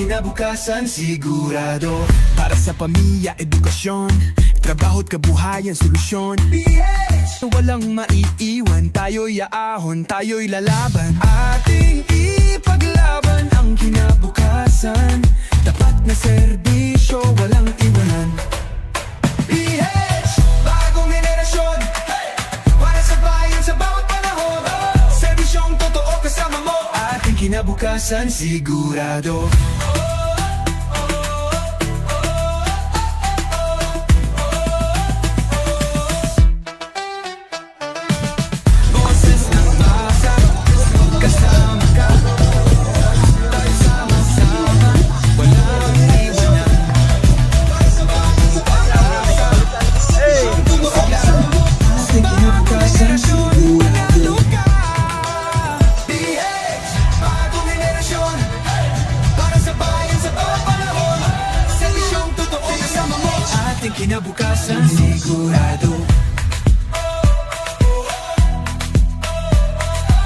kinabukasan sigurado. Para sa pamilya, edukasyon. Trabaho't kabuhayan, solusyon. PH Walang maiiwan, tayo'y aahon, tayo'y lalaban. Ating ipaglaban ang kinabukasan. Tapat na serbisyo, walang iwanan. PH Bagong henerasyon. Para sa bayan sa bawat panahon. Serbisyong totoo kasama mo. Ating kinabukasan sigurado. Boses kinabukasan sigurado